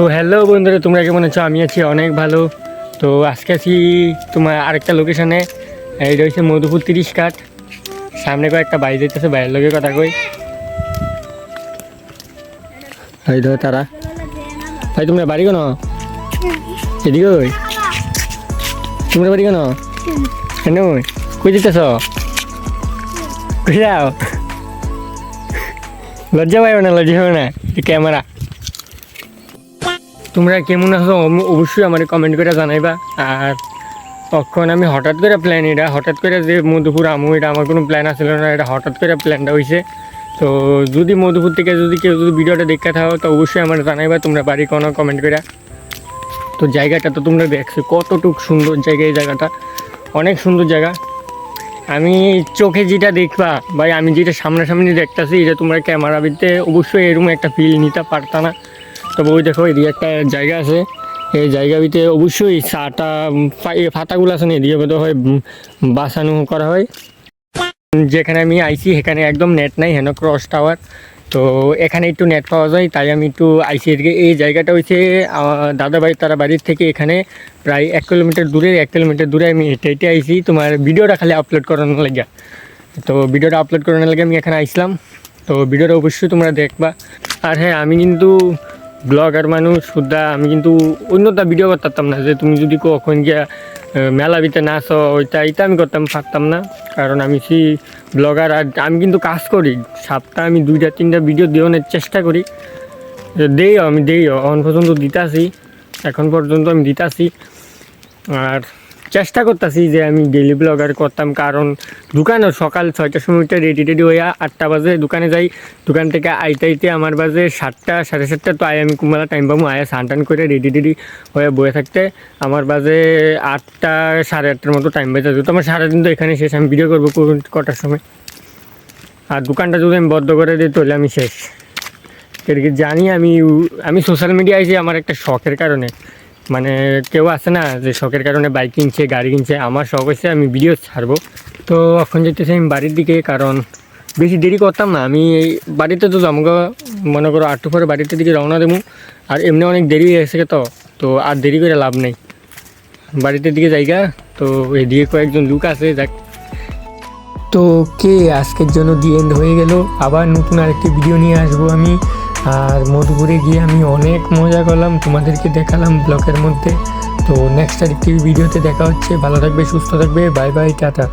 তো হ্যালো বন্ধুরা, তোমরা কেমন আছো? আমি আছি অনেক ভালো। তো আজকে আছি তোমার আরেকটা লোকেশনে এইটা হচ্ছে মধুপুর তিরিশ কাঠ। সামনে কয়েকটা বাড়ি যেতেছে বাইরের লোকের কথা কই। এই ধরো তারা। ভাই, তোমরা বাড়ি কেন? এদিকে ওই তোমরা বাড়ি কেন? কেন? কই যেতেছ? কই যাও? লজ্জা পাইবে না, লজ্জা পাবে না। ক্যামেরা। তোমরা কেমন আছো? অবশ্যই আমার কমেন্ট করে জানাইবা। আর তখন আমি হঠাৎ করে প্ল্যান এটা, হঠাৎ করে যে মধুপুর আমু, এটা আমার কোনো প্ল্যান আসলে না, এটা হঠাৎ করে প্ল্যানটা হয়েছে তো যদি মধুপুর থেকে যদি কেউ যদি ভিডিওটা দেখতে থাকো তো অবশ্যই আমার জানাইবা, তোমরা বাড়ি কোনো কমেন্ট করে। তো জায়গাটা তো তোমরা দেখছ, কতটুক সুন্দর জায়গা এই জায়গাটা। অনেক সুন্দর জায়গা। আমি চোখে যেটা দেখবা, ভাই, আমি যেটা সামনাসামনি দেখতেছি, এটা তোমরা ক্যামেরা ভিতরে অবশ্যই এরকম একটা ফিল নিতে পারতা না। তবে ওই দেখো, এদিকে একটা জায়গা আছে। এই জায়গা ভিতরে অবশ্যই চাটা ফাতাগুলো আছে না, এদিকে বোধ হয় বাসানো করা হয়। যেখানে আমি আইছি, সেখানে একদম নেট নাই, হেন ক্রস টাওয়ার তো এখানে একটু নেট পাওয়া যায়, তাই আমি একটু আইসি এদিকে। এই জায়গাটা হচ্ছে দাদা বাড়ি তারা বাড়ির থেকে এখানে প্রায় এক কিলোমিটার দূরে, এক কিলোমিটার দূরে আমি হেঁটে হেঁটে আইছি। তোমার ভিডিওটা খালি আপলোড করানোর লাগে। তো ভিডিওটা আপলোড করানোর লাগে আমি এখানে আইসলাম তো ভিডিওটা অবশ্যই তোমরা দেখবা। আর হ্যাঁ আমি কিন্তু ব্লগার মানুষ সুদ্ধা আমি কিন্তু অন্যটা ভিডিও করতাম না, যে তুমি যদি কখন গিয়া মেলা ভিতরে নাচ, ওইটা, এটা আমি করতাম, পারতাম না। কারণ আমি সেই ব্লগার, আর আমি কিন্তু কাজ করি সপ্তাহে আমি দুইটা, তিনটা ভিডিও দেওয়ানোর চেষ্টা করি। দেই, আমি দেই অন পর্যন্ত দিতাছি, এখন পর্যন্ত আমি দিতাছি। আর চেষ্টা করতেছি যে আমি ডেলি ব্লগার করতাম, কারণ দোকানে সকাল ছয়টার সময়টা রেডি রেডি হয়ে আটটা বাজে দোকানে যাই। দোকান থেকে আইতে আইতে আমার বাজে সাতটা, সাড়ে সাতটা, তো আয় আমি কুমালা টাইম পাবো আয়া স্নান টান করে রেডি রেডি হয়ে বয়ে থাকতে। আমার বাজে আটটা, সাড়ে আটটার মতো টাইম বেজে যেত। আমার সারাদিন তো এখানে শেষ, আমি ভিডিও করব কটার সময়? আর দোকানটা যদি আমি বদ্ধ করে দিই, তাহলে আমি শেষ। জানি আমি আমি সোশ্যাল মিডিয়ায় যে আমার একটা শখের কারণে। মানে কেউ আছে না যে শখের কারণে বাইক কিনছে, গাড়ি কিনছে, আমার শখ হয়েছে আমি ভিডিও ছাড়বো। তো এখন যেতেছি আমি বাড়ির দিকে, কারণ বেশি দেরি করতাম না। আমি এই বাড়িতে তো আমাকে মনে করো আটটু পরে বাড়িতে দিকে রওনা দেবো। আর এমনি অনেক দেরি হয়ে গেছে তো তো আর দেরি করে লাভ নেই। বাড়িতে দিকে জায়গা তো এদিকে কয়েকজন লোক আছে, যাক। তো কে আজকের জন্য দি এন্ড হয়ে গেল? আবার নতুন আরেকটি ভিডিও নিয়ে আসব আমি। আর মধুপুরে গিয়ে আমি অনেক মজা করলাম, তোমাদেরকে দেখালাম ব্লকের মধ্যে। তো নেক্সট আর একটি ভিডিওতে দেখা হচ্ছে। ভালো থাকবে, সুস্থ থাকবে। Bye bye tata.